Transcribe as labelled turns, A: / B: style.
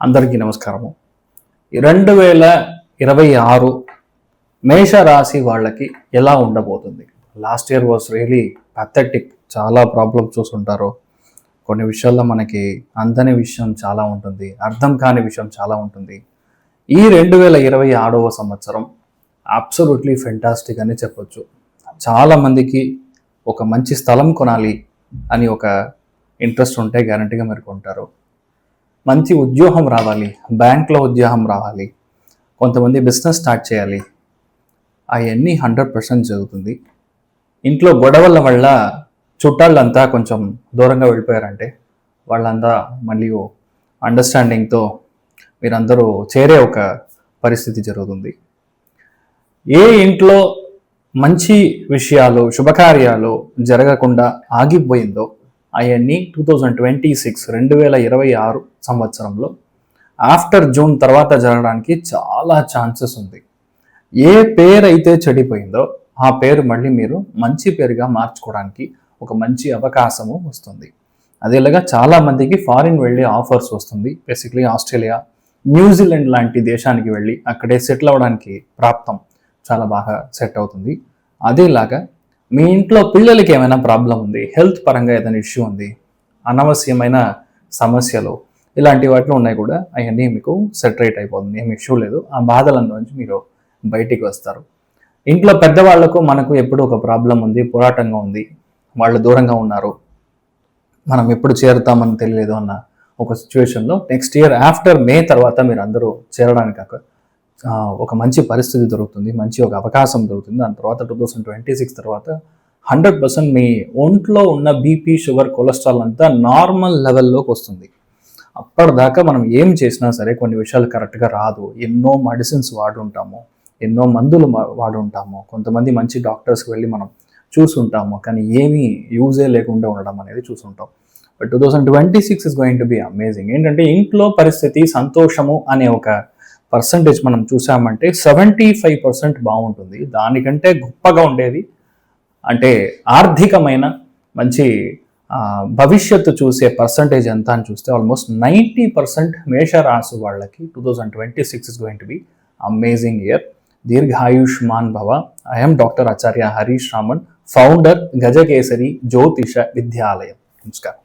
A: అందరికీ నమస్కారము. రెండు వేల ఇరవై ఆరు మేషరాశి వాళ్ళకి ఎలా ఉండబోతుంది? Last year was really pathetic. చాలా ప్రాబ్లమ్స్ చూసుంటారు. కొన్ని విషయాల్లో మనకి అందని విషయం చాలా ఉంటుంది. అర్థం కాని విషయం చాలా ఉంటుంది. ఈ రెండు వేల ఇరవై ఆరవ సంవత్సరం అబ్సల్యూట్లీ ఫెంటాస్టిక్ అని చెప్పొచ్చు. చాలామందికి ఒక మంచి స్థలం కొనాలి అని ఒక ఇంట్రెస్ట్ ఉంటే గ్యారంటీగా మీరు కొంటారు. మంచి ఉద్యోగం రావాలి బ్యాంక్లో ఉద్యోగం రావాలి కొంతమంది బిజినెస్ స్టార్ట్ చేయాలి అవన్నీ హండ్రెడ్ పర్సెంట్ జరుగుతుంది. ఇంట్లో గొడవల వల్ల చుట్టాళ్ళంతా కొంచెం దూరంగా వెళ్ళిపోయారంటే వాళ్ళంతా మళ్ళీ అండర్స్టాండింగ్తో మీరందరూ చేరే ఒక పరిస్థితి జరుగుతుంది. ఏ ఇంట్లో మంచి విషయాలు శుభకార్యాలు జరగకుండా ఆగిపోయిందో అవన్నీ టూ థౌజండ్ ట్వంటీ సిక్స్ రెండు వేల ఇరవై ఆరు సంవత్సరంలో ఆఫ్టర్ జూన్ తర్వాత జరగడానికి చాలా ఛాన్సెస్ ఉంది. ఏ పేరు అయితే చెడిపోయిందో ఆ పేరు మళ్ళీ మీరు మంచి పేరుగా మార్చుకోవడానికి ఒక మంచి అవకాశము వస్తుంది. అదేలాగా చాలామందికి ఫారిన్ వెళ్ళే ఆఫర్స్ వస్తుంది. బేసిక్లీ ఆస్ట్రేలియా న్యూజిలాండ్ లాంటి దేశానికి వెళ్ళి అక్కడే సెటిల్ అవ్వడానికి ప్రాప్తం చాలా బాగా సెట్ అవుతుంది. అదేలాగా మీ ఇంట్లో పిల్లలకి ఏమైనా ప్రాబ్లం ఉంది? హెల్త్ పరంగా ఏదైనా ఇష్యూ ఉంది? అనవసరమైన సమస్యలు ఇలాంటి వాటిలో ఉన్నాయి కూడా. అవన్నీ మీకు సెటరేట్ అయిపోతుంది. ఏమి ఇష్యూ లేదు. ఆ బాధల నుంచి మీరు బయటికి వస్తారు. ఇంట్లో పెద్దవాళ్ళకు మనకు ఎప్పుడు ఒక ప్రాబ్లం ఉంది. పోరాటంగా ఉంది. వాళ్ళు దూరంగా ఉన్నారు. మనం ఎప్పుడు చేరుతామని తెలియలేదు అన్న ఒక సిచ్యువేషన్లో నెక్స్ట్ ఇయర్ ఆఫ్టర్ మే తర్వాత మీరు అందరూ చేరడానికి ఒక మంచి పరిస్థితి దొరుకుతుంది మంచి ఒక అవకాశం దొరుకుతుంది. దాని తర్వాత టూ థౌసండ్ ట్వంటీ సిక్స్ తర్వాత హండ్రెడ్ పర్సెంట్ మీ ఒంట్లో ఉన్న బీపీ షుగర్ కొలెస్ట్రాల్ అంతా నార్మల్ లెవెల్లోకి వస్తుంది. అప్పటిదాకా మనం ఏం చేసినా సరే కొన్ని విషయాలు కరెక్ట్గా రాదు. ఎన్నో మెడిసిన్స్ వాడుంటాము ఎన్నో మందులు వాడుంటాము. కొంతమంది మంచి డాక్టర్స్కి వెళ్ళి మనం చూసుంటాము కానీ ఏమీ యూజే లేకుండా ఉండడం అనేది చూసుంటాం. But two thousand twenty six is going to be amazing ఏంటంటే ఇంట్లో పరిస్థితి సంతోషము అనే ఒక పర్సంటేజ్ మనం చూసామంటే సెవెంటీ ఫైవ్ పర్సెంట్ బాగుంటుంది. దానికంటే గొప్పగా ఉండేది అంటే ఆర్థికమైన మంచి భవిష్యత్తు చూసే పర్సంటేజ్ ఎంత అని చూస్తే ఆల్మోస్ట్ నైంటీ పర్సెంట్ మేషరాశి వాళ్ళకి two thousand twenty six is going to be amazing year దీర్ఘాయుష్మాన్ భవ. I'm doctor Acharya Harish Raman founder Gajakesari Jyothisha Vidyalayam నమస్కారం.